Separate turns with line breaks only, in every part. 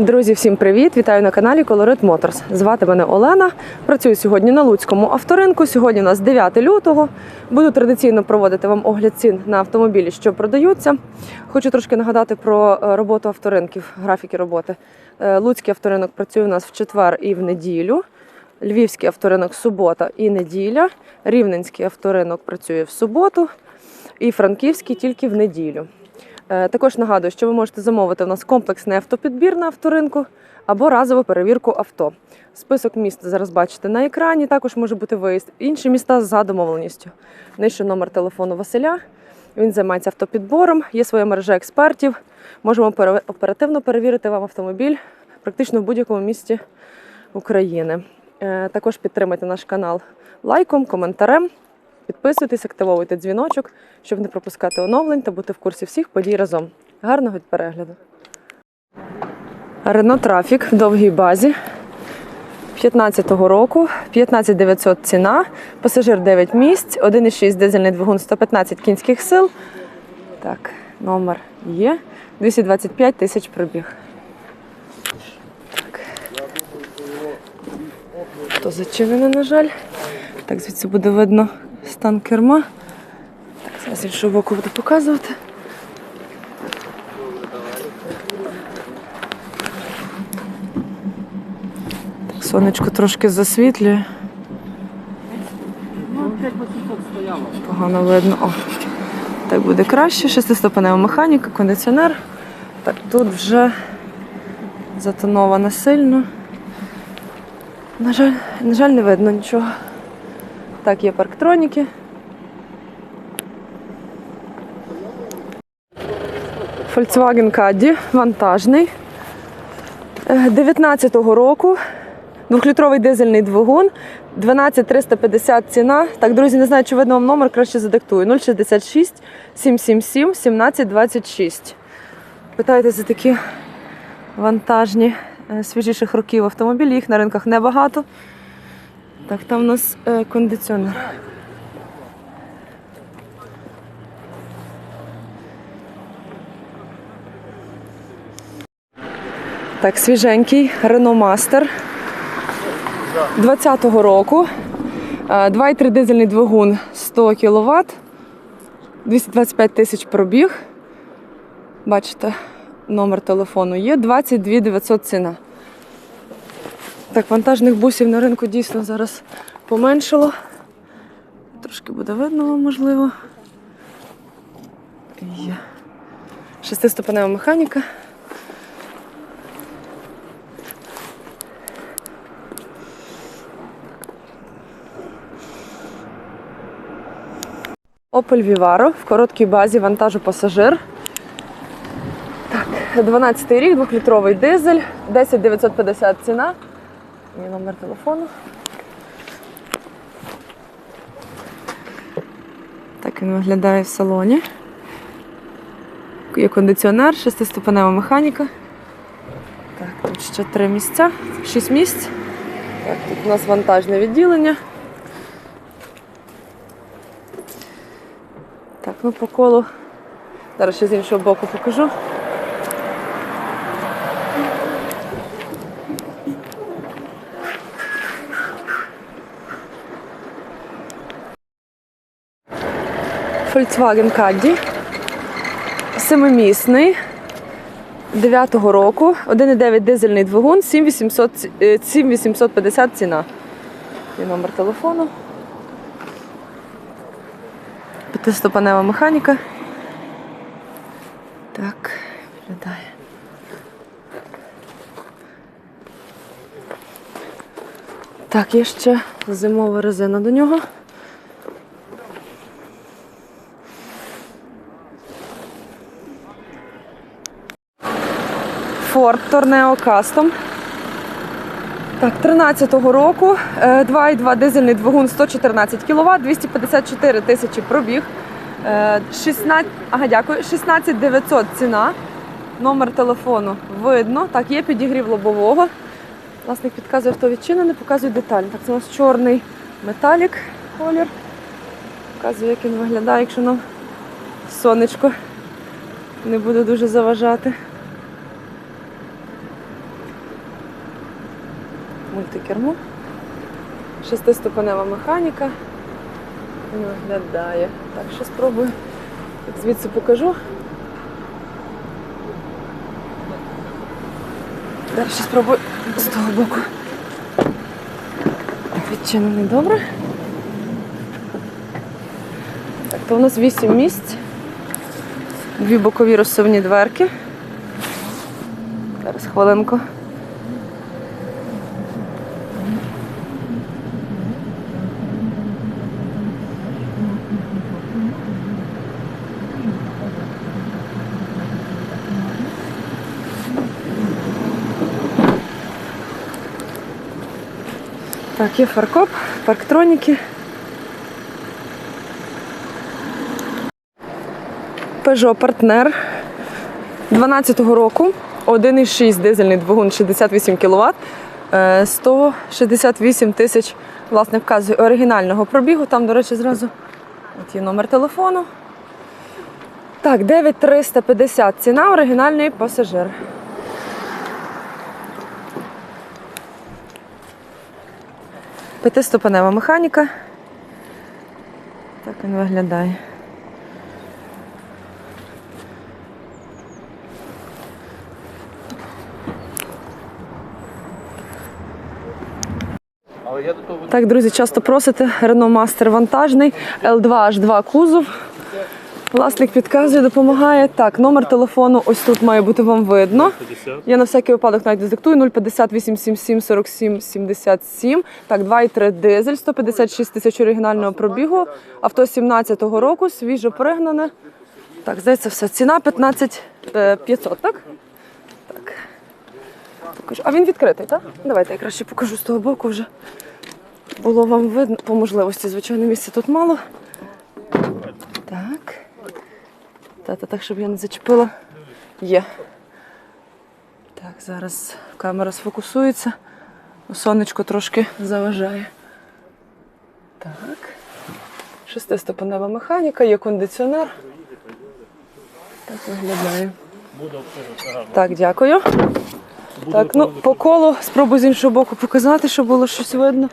Друзі, всім привіт! Вітаю на каналі Colorit Motors. Звати мене Олена. Працюю сьогодні на Луцькому авторинку. Сьогодні у нас 9 лютого. Буду традиційно проводити вам огляд цін на автомобілі, що продаються. Хочу трошки нагадати про е, роботу авторинків, графіки роботи. Е, Луцький авторинок працює у нас в четвер і в неділю. Львівський авторинок субота і неділя. Рівненський авторинок працює в суботу. І Франківський тільки в неділю. Е, Також нагадую, що ви можете замовити у нас комплексний автопідбір на авторинку або разову перевірку авто. Список міст зараз бачите на екрані. Також може бути виїзд інші міста за домовленістю. Нижче номер телефону Василя. Він займається автопідбором, є своя мережа експертів. Можемо оперативно перевірити вам автомобіль практично в будь-якому місті України. Е, Також підтримайте наш канал лайком, коментарем. Підписуйтесь, активовуйте дзвіночок, щоб не пропускати оновлень та бути в курсі всіх подій разом. Гарного перегляду. Рено Трафік в довгій базі 15-го року, 15 900 ціна, пасажир 9 місць, 1,6 дизельний двигун 115 кінських сил. Так, номер є. 225 тисяч пробіг. Так. То зачинено, на жаль. Так, звідси буде видно стан керма. Так, зараз іншого боку буду показувати. Так, сонечко трошки засвітлює. Погано видно. О, так буде краще. Шестиступенева механіка, кондиціонер. Так, тут вже затоновано сильно. На жаль, на жаль, не видно нічого. Так, є парктроніки. Volkswagen Caddy, вантажний. Е, 19-го року. Двохлітровий дизельний двигун. 12350 ціна. Так, друзі, не знаю, чи видно вам номер, краще задиктую. 066 777 1726. Питайте за такі вантажні е, свіжіших років автомобілі. Їх на ринках небагато. Так, там у нас е, кондиціонер. Так, свіженький Renault Master 20-го року. Е, 2,3 дизельний двигун 100 кВт. 225 тисяч пробіг. Бачите, номер телефону є. 22 900 ціна. Так, вантажних бусів на ринку дійсно зараз поменшало. Трошки буде видно вам, можливо. Є. Шестиступенева механіка. Opel Vivaro в короткій базі вантажу пасажир. Так, 12 рік, двохлітровий дизель, 10 950 ціна. Мій номер телефону. Так він виглядає в салоні. Є кондиціонер, шестиступенева механіка. Так, тут ще три місця, шість місць. Так, тут у нас вантажне відділення. Так, ну по колу. Зараз ще з іншого боку покажу. Volkswagen Caddy. Семимісний. 9-го року. 1,9 дизельний двигун, 7800, е, 7850 ціна. І номер телефону. П'ятиступенева механіка. Так, виглядає. Так, є ще зимова резина до нього. Ford Torneo Custom. Так, 13-го року, е, 2,2 дизельний двигун 114 кВт, 254 тисячі пробіг. Е, 16, ага, дякую, 16 900 ціна. Номер телефону видно. Так, є підігрів лобового. Власник підказує, хто відчинений, показує деталі. Так, це у нас чорний металік колір. Показує, як він виглядає, якщо нам сонечко не буде дуже заважати. Мультикермо. Шестиступенева механіка. Виглядає. Так, що спробую. Так, звідси покажу. Далі спробую з того боку. Відчинений добре. Так, то у нас 8 місць. Дві бокові розсувні дверки. Зараз хвилинку. Так, є фаркоп, парктроніки. Peugeot Partner 12-го року, 1,6 дизельний двигун 68 кВт, 168 тисяч, власне, вказує оригінального пробігу. Там, до речі, зразу от є номер телефону. Так, 9350 ціна оригінальний пасажир. П'ятиступенева механіка. Так він виглядає. Так, друзі, часто просите Renault Master вантажний, L2H2 кузов. Власник підказує, допомагає. Так, номер телефону ось тут має бути вам видно.
50.
Я на всякий випадок навіть диктую 050 877 47 77. Так, 2,3 дизель, 156 тисяч оригінального пробігу. Авто 17-го року, свіжо пригнане. Так, здається, все. Ціна 15 е, 500, так? Так. Покажу. А він відкритий, так? Давайте я краще покажу з того боку вже. Було вам видно по можливості, звичайно, місця тут мало. Так. Та-та, так, щоб я не зачепила. Є. Так, зараз камера сфокусується. Сонечко трошки заважає. Так. Шестиступенева механіка, є кондиціонер. Так виглядає. Так, дякую. Так, ну по колу спробую з іншого боку показати, щоб було щось видно.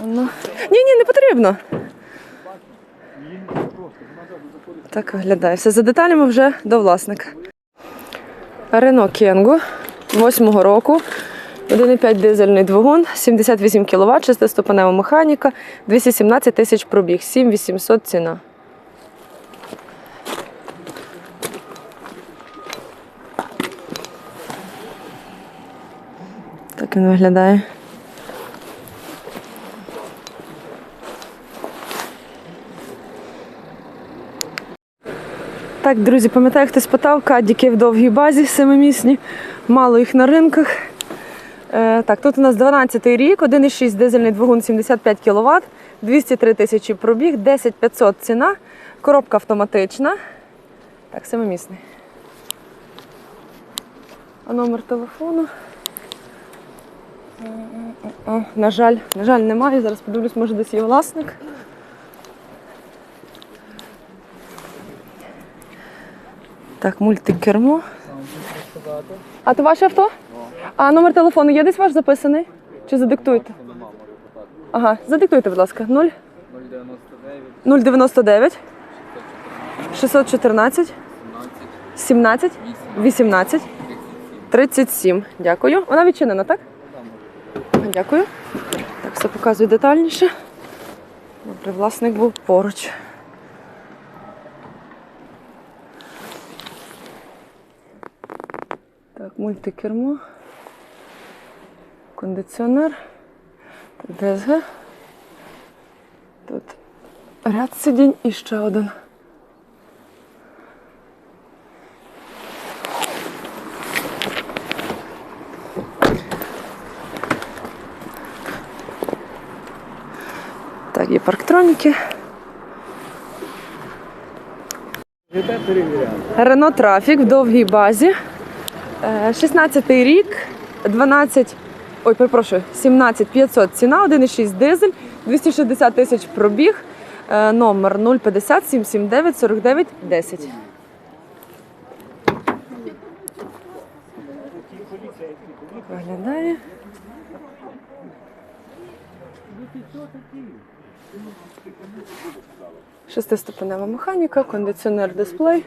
Ну. Ні, ні, не потрібно. Так виглядає. Все за деталями вже до власника. Рено Кенгу 8-го року. 1,5 дизельний двигун, 78 кВт, шестиступенева механіка, 217 тисяч пробіг, 7800 ціна. Так він виглядає. Так, друзі, пам'ятаю, хтось питав, кадіки в довгій базі семимісні, мало їх на ринках. Е, так, тут у нас 12-й рік, 1,6 дизельний двигун 75 кВт, 203 тисячі пробіг, 10 500 ціна, коробка автоматична. Так, семимісний. А номер телефону? О, на жаль, на жаль, немає. Зараз подивлюсь, може десь є власник. Так, мультикермо. А то ваше авто? А номер телефону є десь ваш записаний? Чи задиктуєте? Ага, задиктуйте, будь ласка. 0
099,
099 614 17 18 37. Дякую. Вона відчинена, так? Дякую. Так, все показую детальніше. Добре, власник був поруч. Так, мультикермо. Кондиціонер. ДСГ. Тут ряд сидінь і ще один. Так, є парктроніки. Рено Трафік в довгій базі. 16-й рік, 12, ой, перепрошую, 17 500 ціна, 1,6 дизель, 260 тисяч пробіг, е, номер 050 779 49 10. Виглядає. Шестиступенева механіка, кондиціонер дисплей.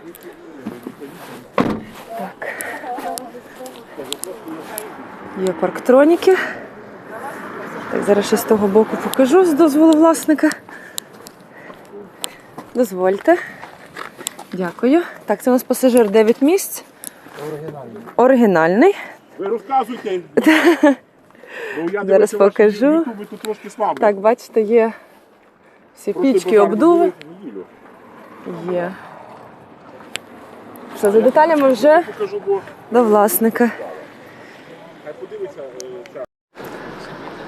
Є парктроніки. Так, зараз ще з того боку покажу з дозволу власника. Дозвольте. Дякую. Так, це у нас пасажир 9 місць.
Оригінальний.
Оригінальний.
Ви розказуйте. Ну, я
Зараз
дивився ваші
покажу.
ютуби, тут трошки слабо.
Так, бачите, є всі
Просто
пічки,
базар
обдуви. Є. Все, за деталями вже
Покажу, бо
до власника.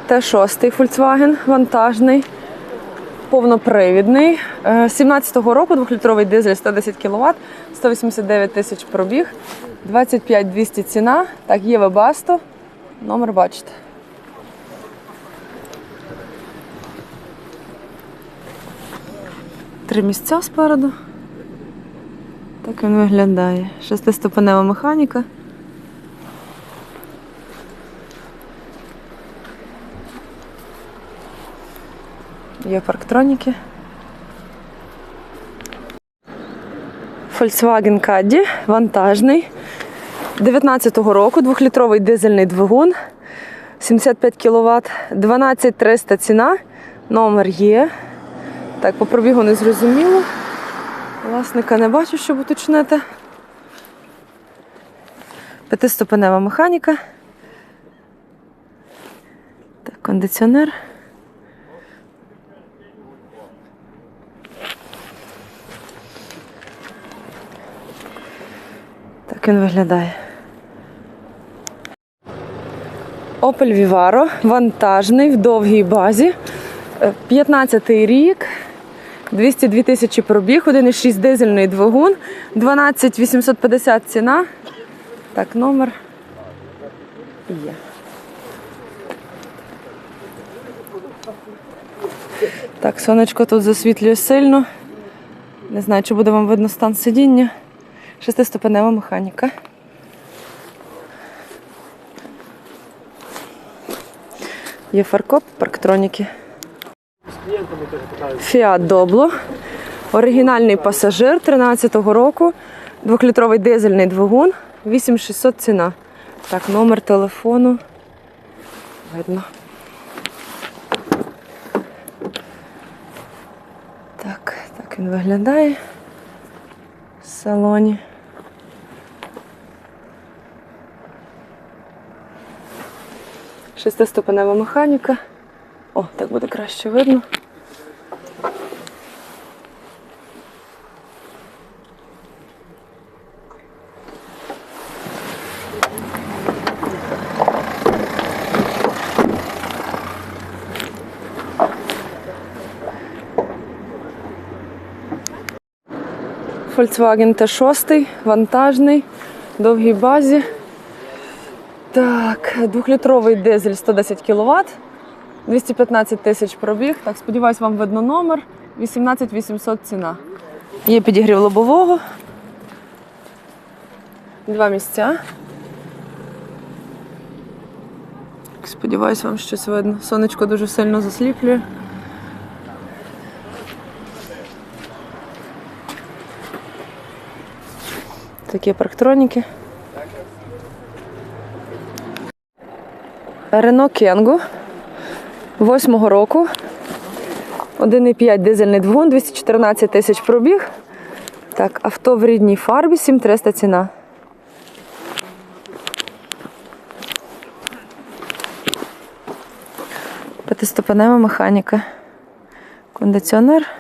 Т6 Volkswagen, вантажний, повнопривідний. Е, 17-го року 2-літровий дизель 110 кВт, 189 тисяч пробіг, 25 200 ціна. Так, є Webasto. Номер бачите. Три місця спереду. Так він виглядає. Шестиступенева механіка. Є парктроніки. Volkswagen Caddy, вантажний. 19-го року, 2-літровий дизельний двигун, 75 кВт, 12300 ціна. Номер є. Так, по пробігу не зрозуміло. Власника не бачу, щоб уточнити. П'ятиступенева механіка. Так, кондиціонер. Так він виглядає. Opel Vivaro, вантажний в довгій базі. 15-й рік, 202 тисячі пробіг, 1,6 дизельний двигун, 12 850 ціна. Так, номер є. Так, сонечко тут засвітлює сильно. Не знаю, чи буде вам видно стан сидіння. Шестиступенева механіка. Є фаркоп, парктроніки. Фіат Добло. Оригінальний пасажир 13-го року. Двохлітровий дизельний двигун. 8600 ціна. Так, номер телефону. Видно. Так, так він виглядає в салоні. Шестиступенева механіка. О, так буде краще видно. Volkswagen T6, вантажний, довгій базі. Так, двохлітровий дизель 110 кВт, 215 тисяч пробіг. Так, сподіваюсь, вам видно номер. 18 800 ціна. Є підігрів лобового. Два місця. Сподіваюсь, вам щось видно. Сонечко дуже сильно засліплює. Такі парктроніки. Рено Кенгу восьмого року. 1,5 дизельний двигун, 214 тисяч пробіг. Так, авто в рідній фарбі, 7300 ціна. П'ятиступенева механіка. Кондиціонер.